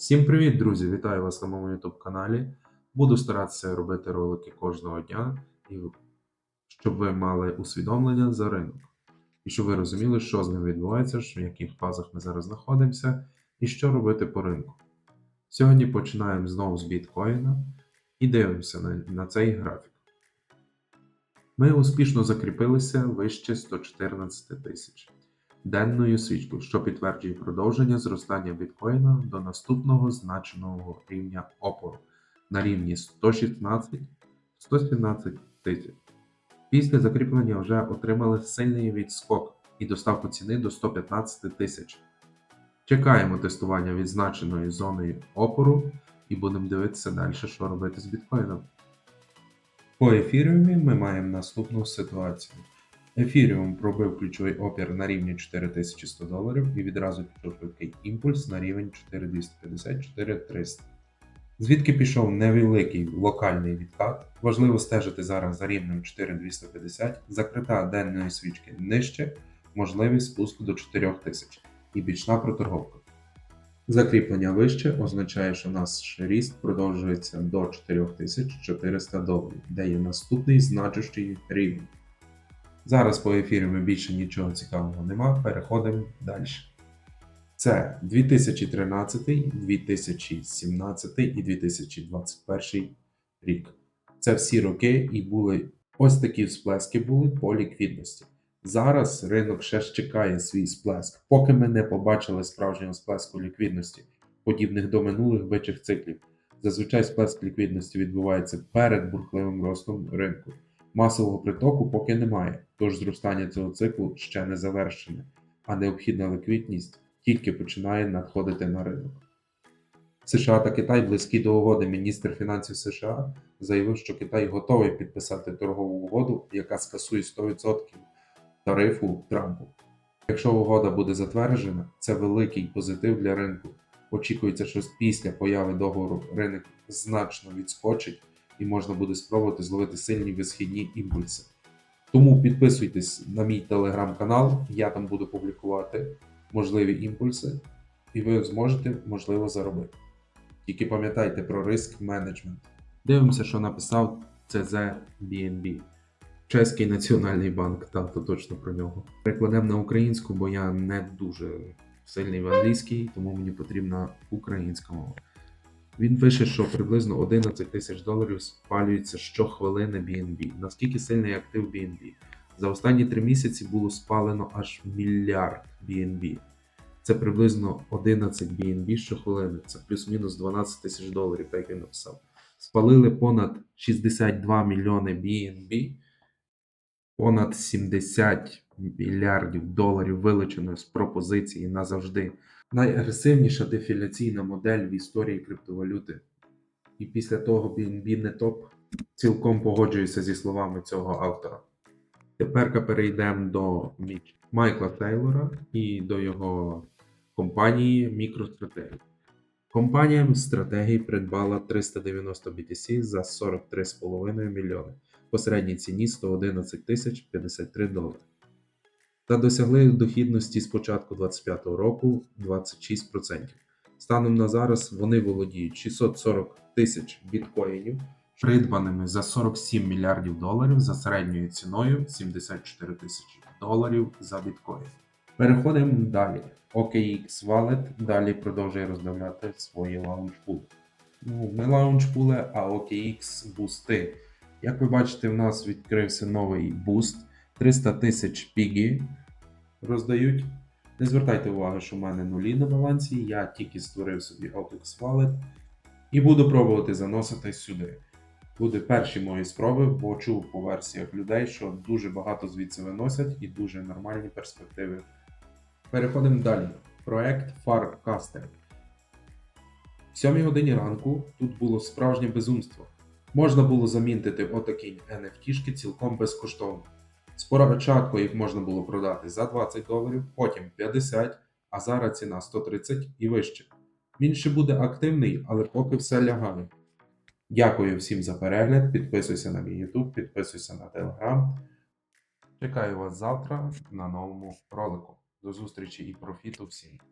Всім привіт, друзі! Вітаю вас на моєму YouTube каналі. Буду старатися робити ролики кожного дня, щоб ви мали усвідомлення за ринок. І щоб ви розуміли, що з ним відбувається, в яких фазах ми зараз знаходимося, і що робити по ринку. Сьогодні починаємо знову з біткоїна і дивимося на, на цей графік. Ми успішно закріпилися вище 114 тисяч денною свічкою, що підтверджує продовження зростання біткоїна до наступного значеного рівня опору на рівні 116-117 тисяч. Після закріплення вже отримали сильний відскок і доставку ціни до 115 тисяч. Чекаємо тестування відзначеної зоною опору і будемо дивитися далі, що робити з біткоїном. По ефіріумі ми маємо наступну ситуацію. Ефіріум пробив ключовий опір на рівні 4100 доларів і відразу пішов швидкий імпульс на рівень 4250-4300. Звідки пішов невеликий локальний відкат. Важливо стежити зараз за рівнем 4250, закрита денної свічки нижче, можливий спуск до 4000 і бічна проторговка. Закріплення вище означає, що наш ріст продовжується до 4400 доларів, де є наступний значущий рівень. Зараз по ефіру більше нічого цікавого нема, переходимо далі. Це 2013, 2017 і 2021 рік. Це всі роки і були ось такі всплески були по ліквідності. Зараз ринок ще ж чекає свій сплеск, поки ми не побачили справжнього сплеску ліквідності, подібних до минулих бичих циклів. Зазвичай сплеск ліквідності відбувається перед бурхливим ростом ринку. Масового притоку поки немає, тож зростання цього циклу ще не завершене, а необхідна ліквідність тільки починає надходити на ринок. США та Китай близькі до угоди. Міністр фінансів США заявив, що Китай готовий підписати торгову угоду, яка скасує 100% тарифу Трампу. Якщо угода буде затверджена, це великий позитив для ринку. Очікується, що після появи договору ринок значно відскочить і можна буде спробувати зловити сильні висхідні імпульси. Тому підписуйтесь на мій телеграм-канал, я там буду публікувати можливі імпульси, і ви зможете, можливо, заробити. Тільки пам'ятайте про риск менеджмент. Дивимося, що написав CZ BNB. Чеський національний банк, так, то точно про нього. Перекладемо на українську, бо я не дуже сильний в англійській, тому мені потрібна українська мова. Він пише, що приблизно 11 тисяч доларів спалюється щохвилини BNB. Наскільки сильний актив BNB? За останні три місяці було спалено аж мільярд BNB. Це приблизно 11 BNB щохвилини. Це плюс-мінус 12 тисяч доларів, так як він написав. Спалили понад 62 мільйони BNB, понад 70 мільярдів доларів вилучено з пропозиції назавжди. Найагресивніша дефіляційна модель в історії криптовалюти. І після того BNB не топ. Цілком погоджуюся зі словами цього автора. Тепер перейдемо до Майкла Тейлора і до його компанії MicroStrategy. Компанія стратегії придбала 390 BTC за 43,5 мільйони по середній ціні 111 тисяч 53 долари та досягли дохідності з початку 2025 року 26%. Станом на зараз вони володіють 640 тисяч біткоїнів, придбаними за 47 мільярдів доларів за середньою ціною 74 тисячі доларів за біткоін. Переходимо далі. OKX Wallet далі продовжує роздавляти свої лаунчпули. Ну, не лаунчпули, а OKX бусти. Як ви бачите, в нас відкрився новий буст 300 тисяч пігі роздають. Не звертайте уваги, що в мене нулі на балансі, я тільки створив собі OKX Wallet і буду пробувати заносити сюди. Буде перші мої спроби, бо чув по версіях людей, що дуже багато звідси виносять і дуже нормальні перспективи. Переходимо далі. Проект Farcaster. В 7 годині ранку тут було справжнє безумство. Можна було замінтити отакі NFT-шки цілком безкоштовно. Спочатку їх можна було продати за 20 доларів, потім 50, а зараз ціна 130 і вище. Він ще буде активний, але поки все лягає. Дякую всім за перегляд. Підписуйся на мій YouTube, підписуйся на Telegram. Чекаю вас завтра на новому ролику. До зустрічі і профіту всім!